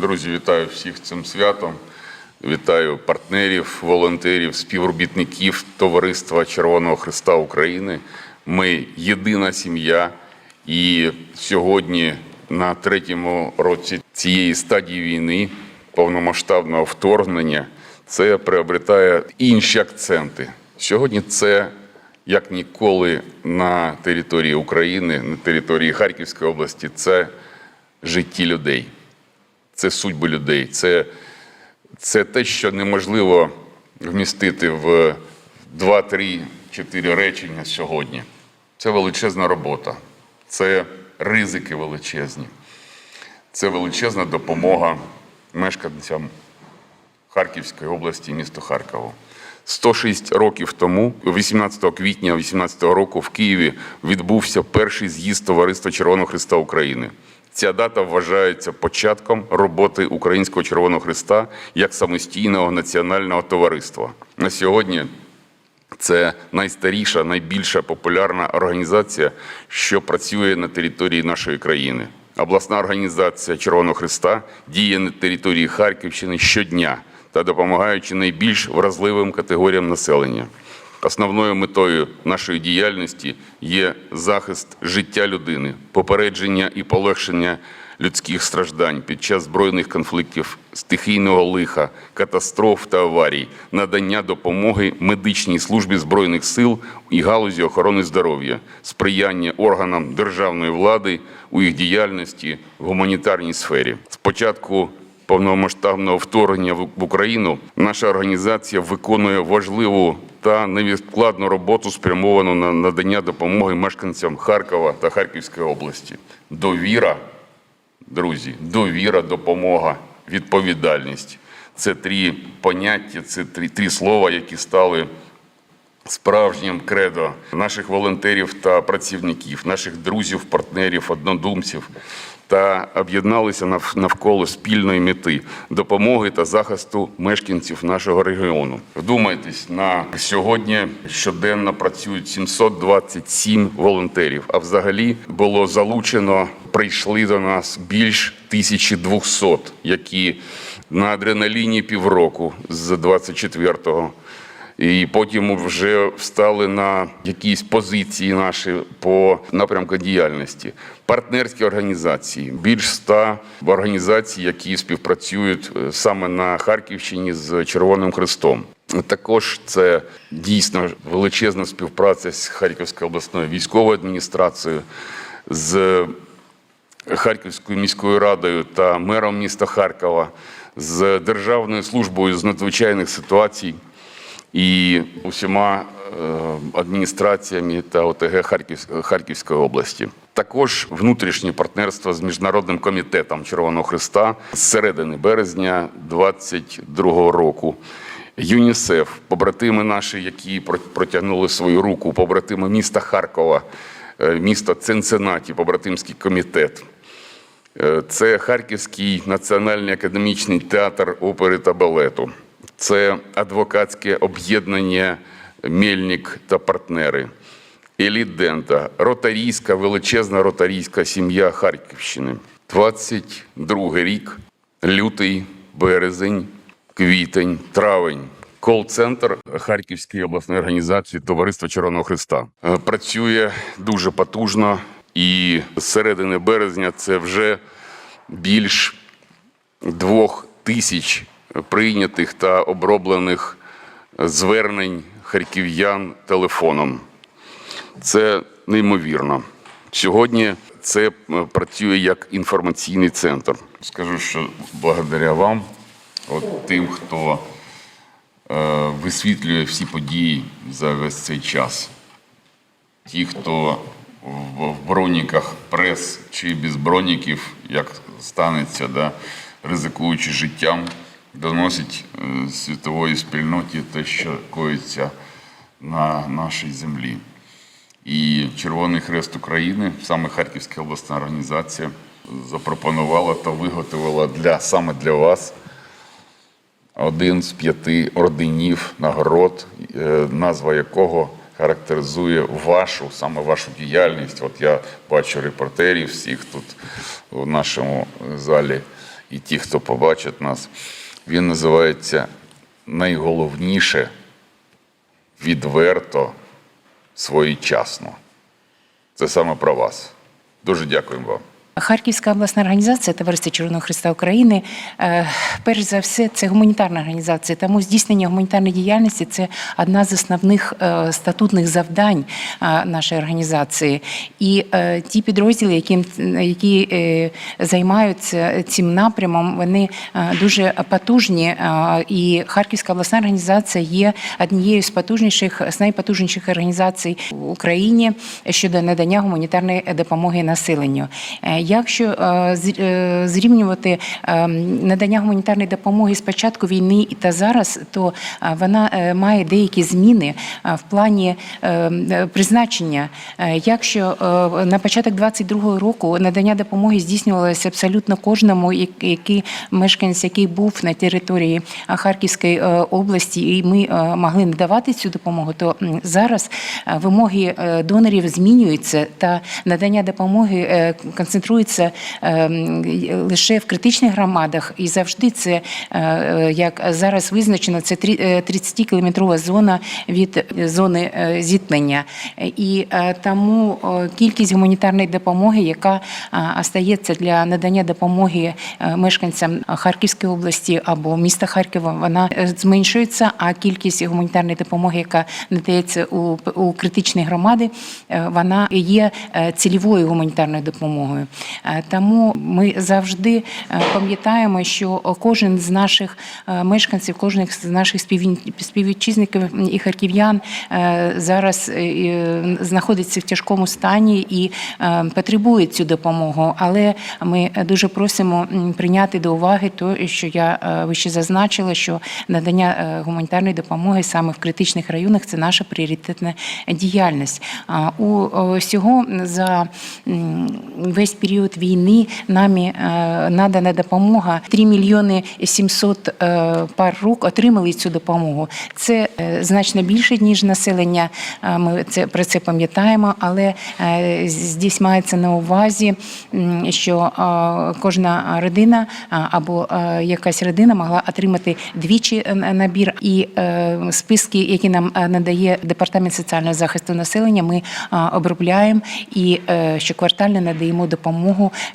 Друзі, вітаю всіх цим святом. Вітаю партнерів, волонтерів, співробітників Товариства Червоного Христа України. Ми єдина сім'я, і сьогодні, на третьому році цієї стадії війни, повномасштабного вторгнення, це приобретає інші акценти. Сьогодні це як ніколи на території України, на території Харківської області, це житті людей, це судьби людей, це, це те, що неможливо вмістити в 2, 3, 4 речення сьогодні. Це величезна робота, це ризики величезні, це величезна допомога мешканцям Харківської області, місту Харкову. 106 років тому, 18 квітня 18 року, в Києві відбувся перший з'їзд Товариства Червоного Христа України. Ця дата вважається початком роботи Українського Червоного Христа як самостійного національного товариства. На сьогодні це найстаріша, найбільша популярна організація, що працює на території нашої країни. Обласна організація Червоного Христа діє на території Харківщини щодня та допомагаючи найбільш вразливим категоріям населення. Основною метою нашої діяльності є захист життя людини, попередження і полегшення людських страждань під час збройних конфліктів, стихійного лиха, катастроф та аварій, надання допомоги медичній службі збройних сил і галузі охорони здоров'я, сприяння органам державної влади у їх діяльності в гуманітарній сфері. Спочатку повномасштабного вторгнення в Україну наша організація виконує важливу та невідкладну роботу, спрямовану на надання допомоги мешканцям Харкова та Харківської області. Довіра, друзі, довіра, допомога, відповідальність це три поняття, це три, три слова, які стали справжнім кредо наших волонтерів та працівників, наших друзів, партнерів, однодумців та об'єдналися нав- навколо спільної мети допомоги та захисту мешканців нашого регіону. Вдумайтесь, на сьогодні щоденно працюють 727 волонтерів. А взагалі було залучено, прийшли до нас більш 1200, які на адреналіні півроку з 24-го і потім вже встали на якісь позиції наші по напрямку діяльності. Партнерські організації, більш ста організацій, які співпрацюють е, саме на Харківщині з Червоним Хрестом. Також це дійсно величезна співпраця з Харківською обласною військовою адміністрацією, з Харківською міською радою та мером міста Харкова, з Державною службою з надзвичайних ситуацій і усіма е, адміністраціями та ОТГ Харківської області. Також внутрішнє партнерство з міжнародним комітетом Червоного Христа з середини березня 2022 року. ЮНІСЕФ, побратими наші, які протягнули свою руку, побратими міста Харкова, е, міста Цинциннаті, побратимський комітет. Е, Це Харківський національний академічний театр опери та балету. Це адвокатське об'єднання Мельник та партнери. Еліт Дента, ротарійська, величезна ротарійська сім'я Харківщини. 22 рік, лютий, березень, квітень, травень. Кол-центр Харківської обласної організації Товариства Червоного Христа Е, працює дуже потужно, і з середини березня це вже більш двох тисяч прийнятих та оброблених звернень харків'ян телефоном. Це неймовірно. Сьогодні це е, працює як інформаційний центр. Скажу, що благодаря вам, от тим, хто е, висвітлює всі події за весь цей час. Ті, хто в, в броніках прес чи без броніків, як станеться, да, ризикуючи життям, доносить е, світової спільноті те, що коїться на нашій землі. І Червоний Хрест України, саме Харківська обласна організація, запропонувала та виготовила для саме для вас один з п'яти орденів нагород, е, назва якого характеризує вашу, саме вашу діяльність. От я бачу репортерів всіх тут у нашому залі. і ті, хто побачить нас. Він називається найголовніше відверто своєчасно. Це саме про вас. Дуже дякуємо вам. Харківська обласна організація Товариство Червоного Христа України, е, перш за все, це гуманітарна організація. Тому здійснення гуманітарної діяльності це одна з основних е, статутних завдань е, нашої організації. І ті підрозділи, які, які займаються цим напрямом, вони дуже потужні. І Харківська обласна організація є однією з потужніших, з найпотужніших організацій в Україні щодо надання гуманітарної допомоги населенню. Якщо е, е, зрівнювати е, надання гуманітарної допомоги з початку війни та зараз, то вона має деякі зміни в плані призначення. Якщо на початок 22-го року надання допомоги здійснювалося абсолютно кожному, який мешканець, який був на території Харківської області, і ми могли надавати цю допомогу, то зараз вимоги донорів змінюються та надання допомоги концентрується е, лише в критичних громадах, і завжди це е, е, як зараз визначено, це 30-кілометрова зона від е, зони е, зіткнення. І е, тому е, кількість гуманітарної допомоги, яка е, остається для надання допомоги е, мешканцям Харківської області або міста Харкова, вона е, зменшується. А кількість гуманітарної допомоги, яка надається у, критичні громади, е, вона є е, цільовою гуманітарною допомогою. Е, Тому ми завжди е, пам'ятаємо, що кожен з наших е, мешканців, кожен з наших співвітчизників і харків'ян зараз знаходиться в тяжкому стані і потребує цю допомогу. Але ми дуже просимо прийняти до уваги те, що я вище зазначила, що надання гуманітарної допомоги саме в критичних районах це наша пріоритетна діяльність. У всього за весь період війни нами е, надана допомога 3 мільйони 700 е, пар рук отримали цю допомогу. Це е, значно більше ніж населення. Ми це про це пам'ятаємо, але здесь мається на увазі, що кожна родина або якась родина могла отримати двічі набір. І списки, які нам надає департамент соціального захисту населення, ми обробляємо і щоквартально надаємо допомогу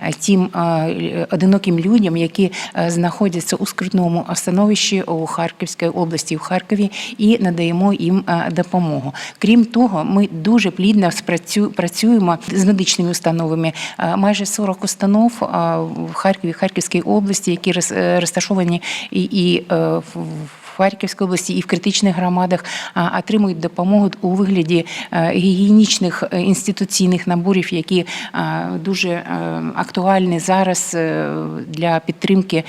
е, тим е, одиноким людям, які е, знаходяться у скрутному становищі у Харківській області, в Харкові, і надаємо їм допомогу. Крім того, ми дуже плідно працюємо з медичними установами. Майже 40 установ в Харкові, Харківській області, які роз- розташовані і, в- в Харківській області і в критичних громадах отримують допомогу у вигляді е, гігієнічних е, інституційних наборів, які е, дуже актуальні зараз для підтримки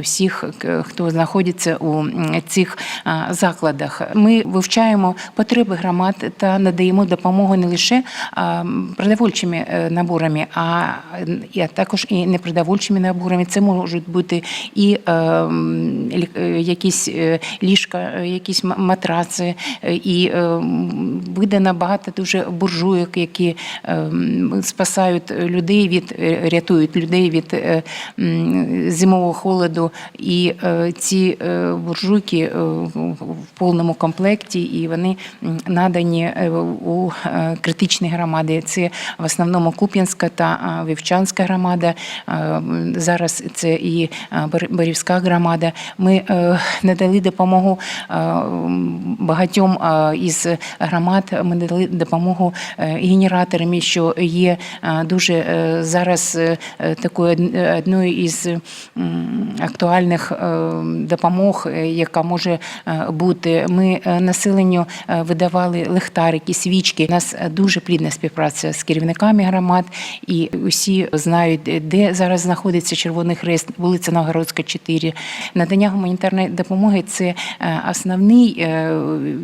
всіх, хто знаходиться у цих закладах. Ми вивчаємо потреби громад та надаємо допомогу не лише продовольчими наборами, а також і непродовольчими наборами. Це можуть бути і якісь ліжка, е, якісь матраци, е, і е, видано багато дуже буржуйок, які спасають людей від рятують людей від зимового холоду. І ці буржуйки в повному комплекті, і вони надані у критичні громади. Це в основному Куп'янська та Вівчанська громада. Зараз це і Борівська громада. Ми надали допомогу е, м, багатьом е, із громад. Ми надали допомогу е, генераторами, що є е, дуже е, зараз е, е, такою одною із актуальних е, допомог, е, яка може е, бути. Ми е, населенню е, видавали лихтарики, свічки. У нас е, дуже плідна співпраця з керівниками громад, і усі знають, де зараз знаходиться Червоний Хрест, вулиця Новгородська, 4. Надання гуманітарної допомоги це е, основний е,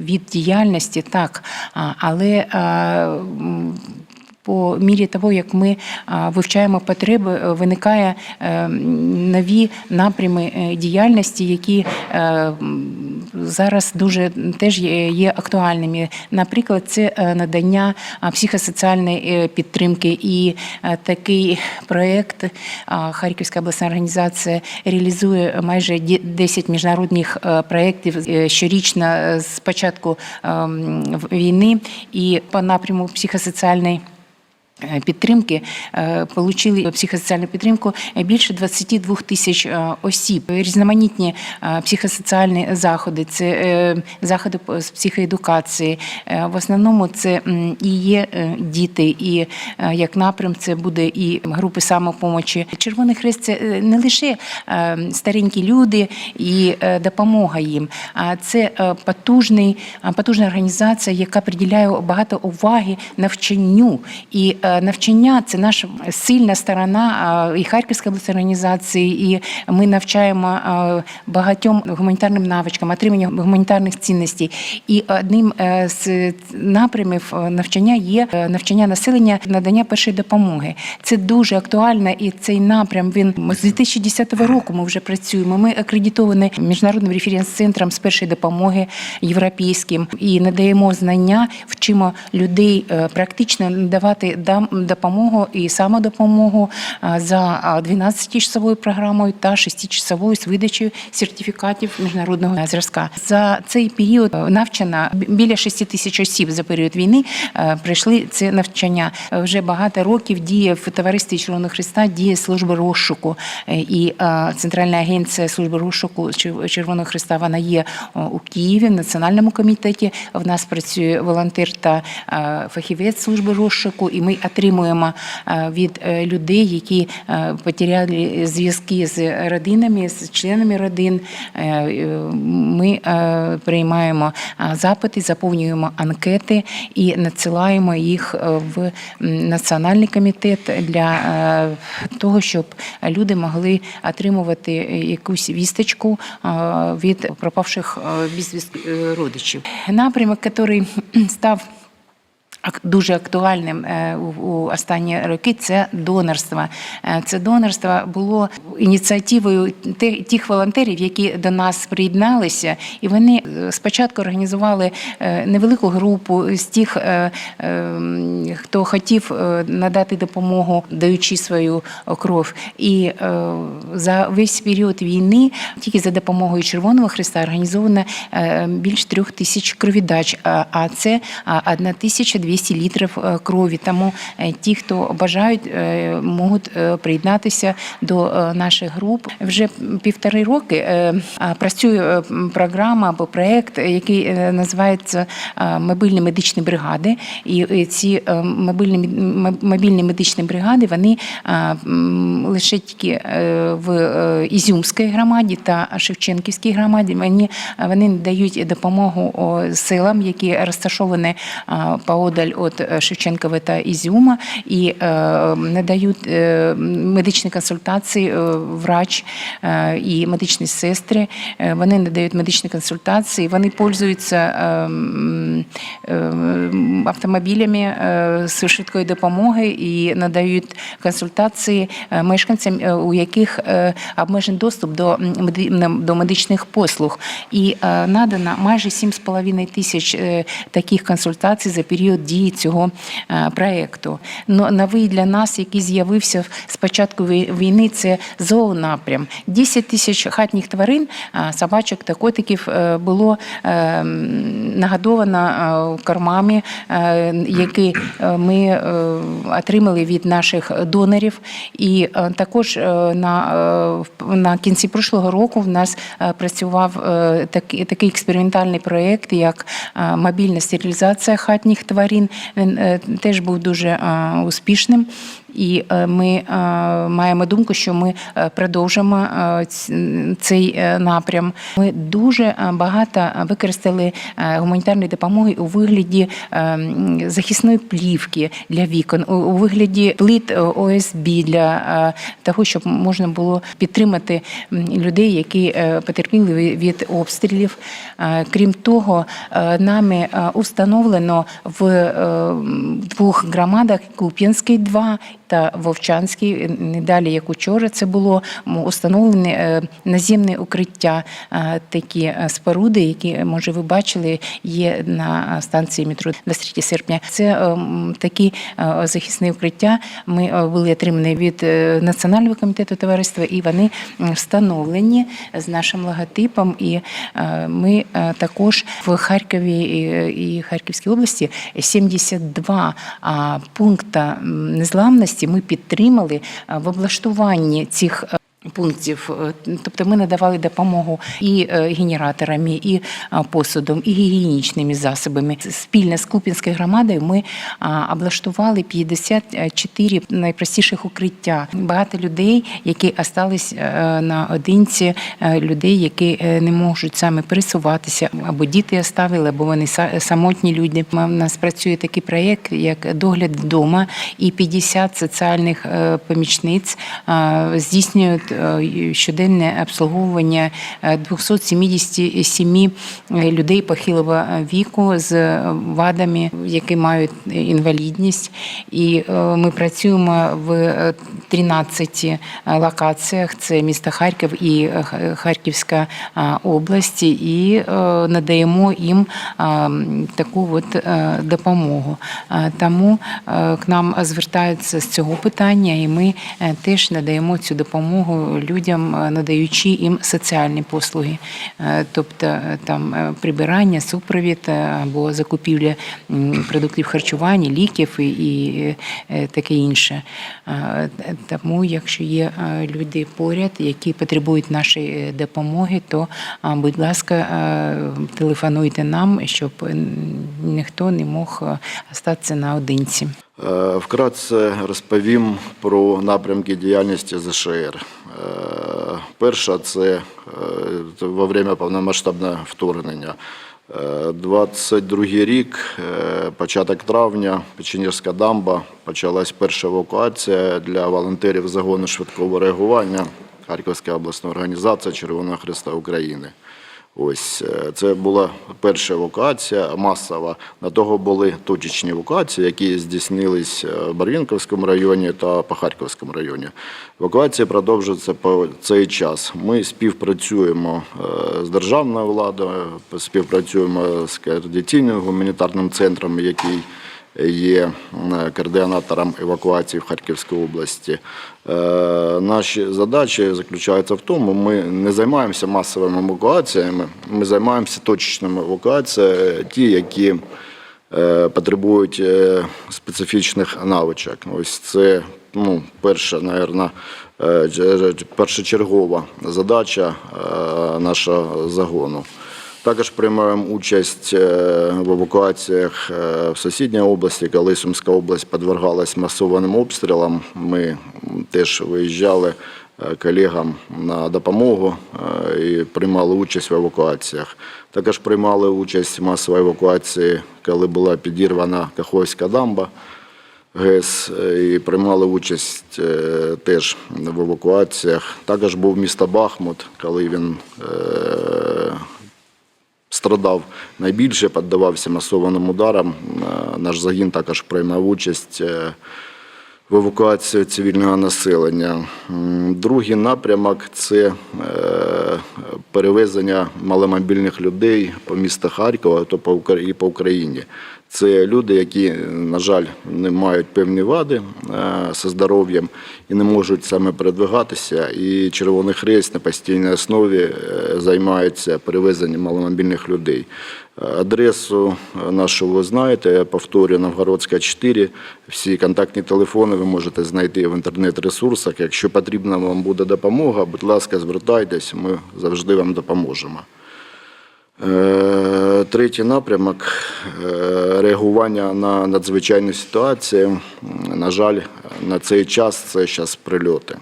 від діяльності, так, але по мірі того, як ми вивчаємо потреби, е, виникає е, нові напрями е, діяльності, які е, зараз дуже теж є, актуальними. Наприклад, це е, надання психосоціальної е, підтримки і е, такий проєкт Харківська обласна організація реалізує майже ді- 10 міжнародних е, проєктів е, щорічно е, з початку ем, війни і по напряму психосоціальної е, підтримки е, получили психосоціальну підтримку більше 22 тисяч е, осіб. Різноманітні е, психосоціальні заходи, це е, заходи з психоедукації. Е, В основному це і є е, діти, і е, як напрям це буде і групи самопомочі. Червоний Хрест це е, не лише е, старенькі люди і е, допомога їм, а це е, потужний, е, потужна організація, яка приділяє багато уваги навчанню. І е, навчання це наша сильна сторона е, і Харківської обласної організації, і ми навчаємо е, багатьом гуманітарним навичкам, отримання гуманітарних цінностей. І одним е, з напрямів е, навчання є е, навчання населення, надання першої допомоги. Це дуже актуально, і цей напрям він з 2010 року ми вже працюємо. Ми акредитовані міжнародним референс-центром з першої допомоги європейським і надаємо знання, вчимо людей е, практично надавати дам- допомогу і самодопомогу за 12-часовою програмою та 6-часовою з видачею сертифікатів міжнародного зразка. За цей період е, навчано бі- біля 6 тисяч осіб за період війни е, пройшли це навчання. Е, Вже багато років діє в товаристві Червоного Христа, діє служба розшуку і Центральна агенція служби розшуку Чер- Червоного Христа. Вона є у Києві в національному комітеті. В нас працює волонтер та фахівець служби розшуку, і ми отримуємо е, від е, людей, які е, потеряли зв'язки з родинами, з членами родин. Ми приймаємо запити, заповнюємо анкети і надсилаємо їх в національний комітет для того, щоб люди могли отримувати якусь вісточку від пропавших безвісти родичів. Напрямок, який став дуже актуальним е, у останні роки це донорство. Е, це донорство було ініціативою тих волонтерів, які до нас приєдналися, і вони е, спочатку організували невелику групу з тих, хто хотів надати допомогу, даючи свою кров. І за весь період війни тільки за допомогою Червоного Христа організовано більш трьох тисяч кровідач. А це 1200 200 літрів е, крові. Тому е, ті, хто бажають, е, можуть приєднатися до наших груп. Вже півтори роки працює програма або проект, який називається мобільні медичні бригади. І ці мобільні мобільні медичні бригади вони лише тільки в Ізюмській громаді та Шевченківській громаді. Вони вони дають допомогу силам, які розташовані поодаль поодаль від Шевченкова та Ізюма, і е, надають е, медичні консультації е, врач е, і медичні сестри. Е, Вони надають медичні консультації, вони пользуються е, е, автомобілями е, з швидкої допомоги і надають консультації е, мешканцям, е, у яких е, обмежений доступ до, до медичних послуг. І е, надано майже 7,5 тисяч е, таких консультацій за період дії цього е, проєкту. Новий для нас, який з'явився з початку війни, це зоонапрям. 10 тисяч хатніх тварин, е, собачок та котиків е, було нагодовано кормами, які ми отримали від наших донорів. І також на, на кінці прошлого року в нас працював такий, такий експериментальний проєкт, як мобільна стерилізація хатніх тварин. Він е, теж був дуже е, успішним. І е, ми е, маємо думку, що ми е, продовжимо цей напрям. Ми дуже багато використали гуманітарної допомоги у вигляді захисної плівки для вікон, у- вигляді плит ОСБ для того, щоб можна було підтримати людей, які потерпіли від обстрілів. Крім того, нами установлено в двох громадах Куп'янський 2 та Вовчанський. Не далі, як учора, це було м, установлені е, наземне укриття, е, такі е, споруди, які, може, ви бачили, є на станції метро 23 серпня. Це е, такі е, захисні укриття. Ми е, були отримані від е, Національного комітету товариства, і вони встановлені з нашим логотипом. І е, ми е, також в Харкові і, Харківській області 72 а, пункта м, ми підтримали в облаштуванні цих. Е, Пунктів, Е, тобто ми надавали допомогу і е, генераторами, і посудом, і гігієнічними засобами. Спільно з Купінською громадою ми облаштували 54 найпростіших укриття. Багато людей, які остались е, наодинці, е, людей, які е, не можуть саме пересуватися, або діти оставили, або вони са- самотні люди. У нас працює такий проєкт, як догляд вдома, і 50 соціальних е, помічниць е, здійснюють е, щоденне обслуговування е, 277 людей похилого віку з вадами, які мають інвалідність. І е, ми працюємо в е, 13 локаціях. Це місто Харків і е, Харківська область, і е, надаємо їм таку от е, допомогу. Тому е, к нам звертаються з цього питання, і ми е, теж надаємо цю допомогу людям, е, надаючи їм соціальні послуги, Е, тобто е, там прибирання, супровід або закупівля продуктів харчування, ліків і, таке інше. Тому, якщо є люди поряд, які потребують нашої допомоги, то, будь ласка, телефонуйте нам, щоб ніхто не мог остатися наодинці. Е, Вкратце розповім про напрямки діяльності ЗШР. Е, Перша це е, во время повномасштабного вторгнення. Е, 22 рік, початок травня, Печенірська дамба, почалась перша евакуація для волонтерів загону швидкого реагування Харківська обласна організація Червоного Христа України. Ось е, це була перша евакуація масова. На того були точечні евакуації, які здійснились е, в Барвінковському районі та по Харківському районі. Евакуація продовжується по цей час. Ми співпрацюємо е, з державною владою, співпрацюємо з координаційним гуманітарним центром, який є е, координатором евакуації в Харківській області. Е, Наші задачі заключаються в тому, ми не займаємося масовими евакуаціями, ми займаємося точечними евакуаціями, ті, які е, потребують специфічних навичок. Ось це ну, перша, е, першочергова задача нашого загону. Також приймаємо участь е, в евакуаціях е, в сусідній області, коли Сумська область підвергалась масованим обстрілам. Ми теж виїжджали е, колегам на допомогу і приймали участь в евакуаціях. Також приймали участь в масовій евакуації, коли була підірвана Каховська дамба. ГЕС і приймали участь теж в евакуаціях. Також був місто Бахмут, коли він страдав найбільше, піддавався масованим ударам. Е, Наш загін також приймав участь е, в евакуації цивільного населення. Другий напрямок це е, перевезення маломобільних людей по місту Харкова то Укра- і по Україні. Це люди, які, на жаль, не мають певні вади е, зі здоров'ям і не можуть саме передвигатися. І Червоний Хрест на постійній основі е, займається перевезенням маломобільних людей. Е, Адресу нашу ви знаєте, я повторюю, Новгородська 4. Всі контактні телефони ви можете знайти в інтернет-ресурсах. Якщо потрібна вам буде допомога, будь ласка, звертайтесь, ми завжди вам допоможемо. Е, Третій напрямок е, реагування на надзвичайні ситуації. На жаль, на цей час це зараз прильоти.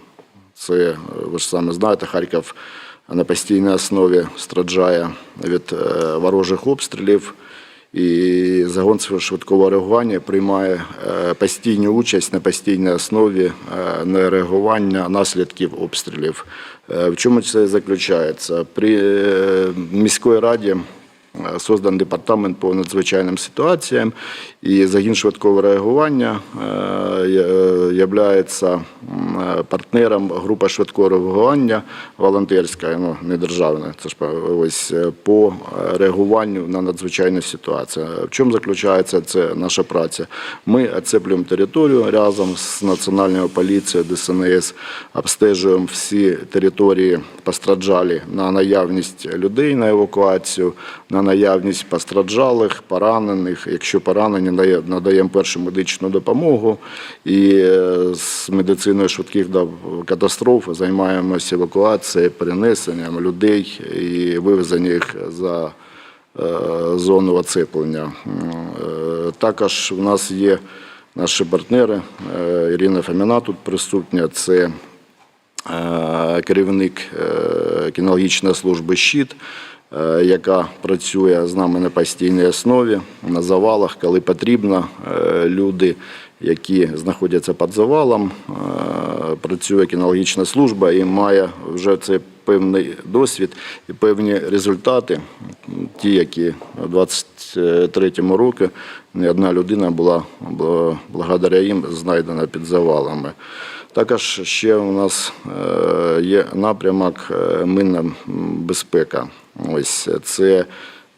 Це, е, ви ж самі знаєте, Харків на постійній основі страждає від ворожих обстрілів. І загон швидкого реагування приймає постійну участь на постійній основі на реагування наслідків обстрілів. Е, В чому це заключається? При е, міській раді создан департамент по надзвичайним ситуаціям, і загін швидкого реагування е, є- е, е, партнером група швидкого реагування волонтерська, ну не державна, це ж ось е, по е, реагуванню на надзвичайні ситуації. В чому заключається це наша праця? Ми оцеплюємо територію разом з національною поліцією, ДСНС, обстежуємо всі території постраждалі на наявність людей на евакуацію, на наявність постраждалих, поранених. Якщо поранені, надаємо першу медичну допомогу і е, з медициною швидких катастроф займаємося евакуацією, перенесенням людей і вивезенням їх за е, зону оцеплення. Е, Також в нас є наші партнери. Ірина Фоміна тут присутня. Це керівник кінологічної служби «Щит», яка працює з нами на постійній основі на завалах, коли потрібно. Е, Люди, які знаходяться під завалом, е, працює кінологічна служба і має вже це певний досвід і певні результати, ті, які у 23-му році не одна людина була благодаря їм знайдена під завалами. Також ще у нас е, є напрямок е, минна безпека. Ось це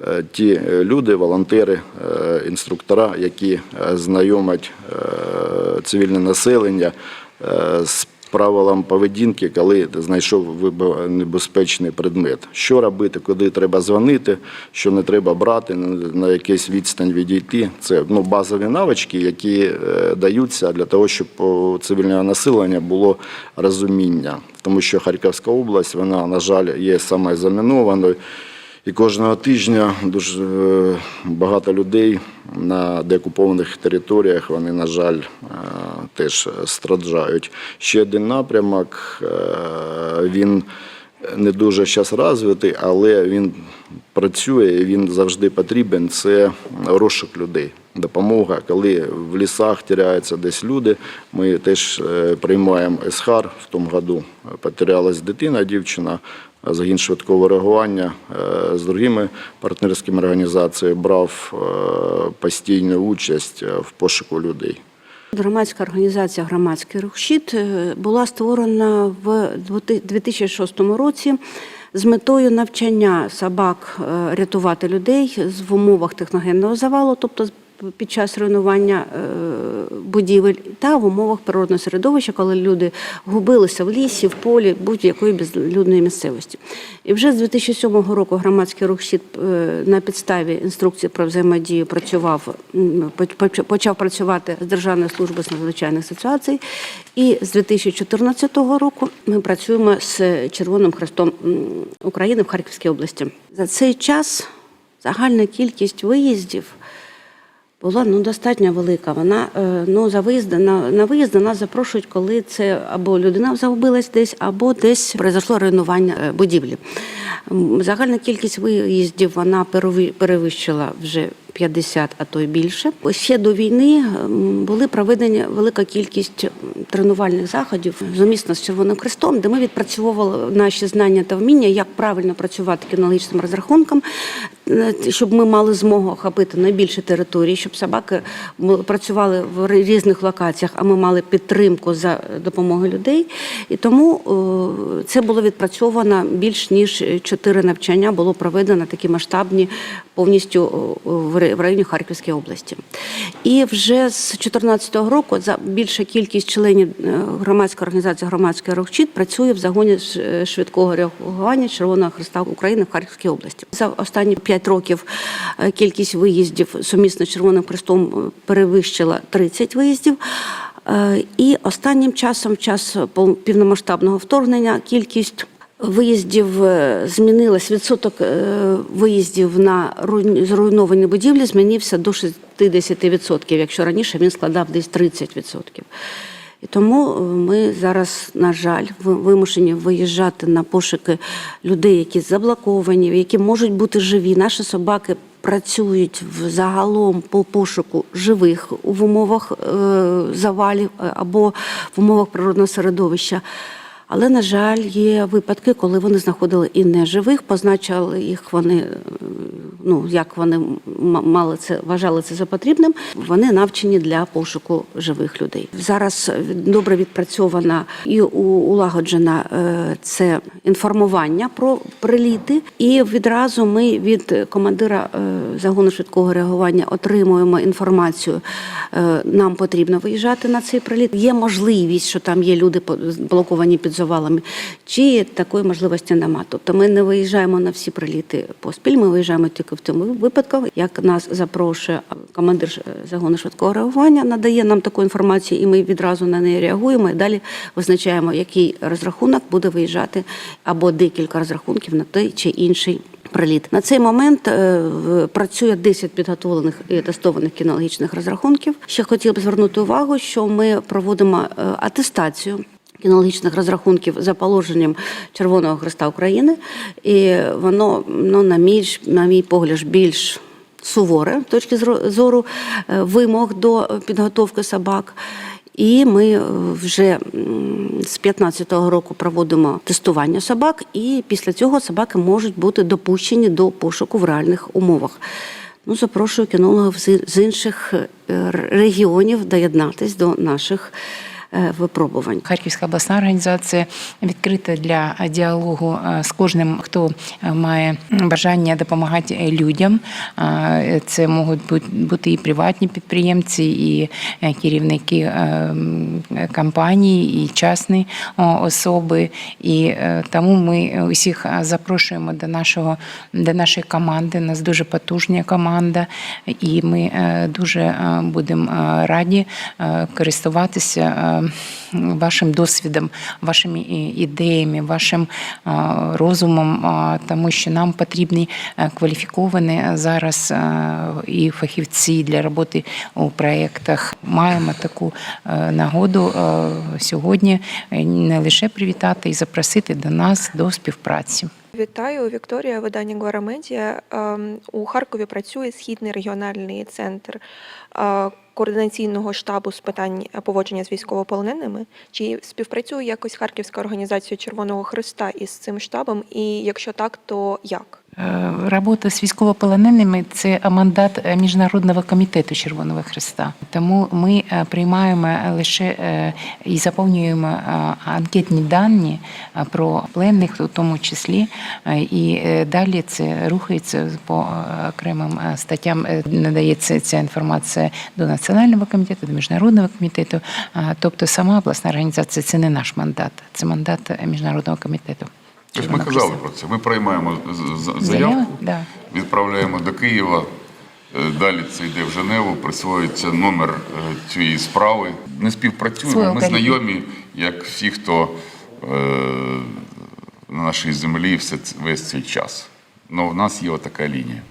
е, ті люди, волонтери, інструктора, які знайомать цивільне населення з правилам поведінки, коли знайшов небезпечний предмет. Що робити, куди треба дзвонити, що не треба брати, на на якийсь відстань відійти. Це ну, базові навички, які е, даються для того, щоб у цивільного населення було розуміння. Тому що Харківська область, вона, на жаль, є саме замінованою. І кожного тижня дуже е, багато людей на деокупованих територіях, вони, на жаль, е, теж страждають. Ще один напрямок, е, він не дуже зараз розвитий, але він працює і він завжди потрібен. Це розшук людей. Допомога, коли в лісах теряються десь люди. Ми теж приймаємо СХАР. В тому году потерялась дитина, дівчина. Загін швидкого реагування е, з другими партнерськими організаціями брав е, постійну участь е, в пошуку людей. Громадська організація Громадський рух «Щит» була створена в 2006 році з метою навчання собак рятувати людей в умовах техногенного завалу, тобто під час руйнування е, будівель, та в умовах природного середовища, коли люди губилися в лісі, в полі, будь-якої безлюдної місцевості. І вже з 2007 року громадський рух «Щит» е, на підставі інструкції про взаємодію працював, почав працювати з Державною службою з надзвичайних ситуацій. І з 2014 року ми працюємо з Червоним Хрестом України в Харківській області. За цей час загальна кількість виїздів була ну достатньо велика. Вона е, ну за виїзд на, на виїзд до нас запрошують, коли це або людина загубилась десь, або десь произошло руйнування е, будівлі. Загальна кількість виїздів вона переви- перевищила вже 50, а то й більше. Ще до війни були проведені велика кількість тренувальних заходів зумісно з Червоним Хрестом, де ми відпрацьовували наші знання та вміння, як правильно працювати кінологічним розрахунком, щоб ми мали змогу охопити найбільше території, щоб собаки працювали в різних локаціях, а ми мали підтримку за допомогою людей. І тому е, це було відпрацьовано більш ніж чотири навчання було проведено такі масштабні повністю в районі Харківської області. І вже з 2014 року за більша кількість членів е, громадської організації громадський рух «Щит» працює в загоні е, швидкого реагування Червоного Христа України в Харківській області. За останні п'ять років е, кількість виїздів сумісно з Червоним Хрестом е, перевищила 30 виїздів. Е, І останнім часом, в час пов- повномасштабного вторгнення, кількість виїздів змінилась. Відсоток виїздів на руйн- зруйновані будівлі змінився до 60%, якщо раніше він складав десь 30%. І тому е, ми зараз, на жаль, вимушені виїжджати на пошуки людей, які заблоковані, які можуть бути живі. Наші собаки працюють загалом по пошуку живих в умовах е, завалів е, або в умовах природного середовища. Але, на жаль, є випадки, коли вони знаходили і неживих, позначали їх вони е, ну як вони мали це вважали це за потрібним. Вони навчені для пошуку живих людей. Зараз добре відпрацьована і улагоджена е, це інформування про приліти. І відразу ми від командира е, загону швидкого реагування отримуємо інформацію. Нам потрібно виїжджати на цей приліт. Є можливість, що там є люди блоковані під завалами, чи такої можливості нема. Тобто ми не виїжджаємо на всі приліти поспіль. Ми виїжджаємо тільки в тому випадку, як нас запрошує командир загону швидкого реагування, надає нам таку інформацію, і ми відразу на неї реагуємо. І далі визначаємо, який розрахунок буде виїжджати, або декілька розрахунків на той чи інший. Приліт на цей момент е, працює 10 підготовлених і тестованих кінологічних розрахунків. Ще хотіла б звернути увагу, що ми проводимо е, атестацію кінологічних розрахунків за положенням Червоного Христа України, і воно ну, на мій на мій погляд більш суворе з точки зору е, вимог до підготовки собак. І ми вже з 15-го року проводимо тестування собак, і після цього собаки можуть бути допущені до пошуку в реальних умовах. Ну, запрошую кінологів з інших е, регіонів доєднатись до наших випробувань. Харківська обласна організація відкрита для діалогу е, з кожним, хто е, має бажання допомагати людям. Е, Це можуть бути- і приватні підприємці, і е, керівники е, компаній, і частні особи. І е, тому ми усіх е, запрошуємо до нашого до нашої команди. У нас дуже потужна команда, і ми е, дуже е, будемо е, раді е, користуватися е, вашим досвідом, вашими ідеями, вашим е, розумом, тому що нам потрібні е, кваліфіковані зараз е, і фахівці для роботи у проєктах. Маємо таку е, нагоду сьогодні не лише привітати і запросити до нас до співпраці. Вітаю, Вікторія, видання Гора Медіа. Ем, У Харкові працює східний регіональний центр координаційного штабу з питань поводження з військовополоненими. Чи співпрацює якось Харківська організація Червоного Христа із цим штабом? І якщо так, то як? Е, Робота з військовополоненими це мандат е, Міжнародного комітету Червоного Христа. Тому ми е, приймаємо лише і заповнюємо анкетні дані про пленних, у тому числі, і далі це рухається по окремим статтям. Надається ця інформація до національного комітету, до міжнародного комітету. Тобто сама обласна організація це не наш мандат, це мандат міжнародного комітету. Тож ми Червоного казали про це. Ми приймаємо заявку, Да. відправляємо до Києва. е, Далі це йде в Женеву, присвоюється номер е, цієї справи. Ми співпрацюємо, ми знайомі, як всі, хто е, на нашій землі все весь цей час. Ну, в нас є отака лінія.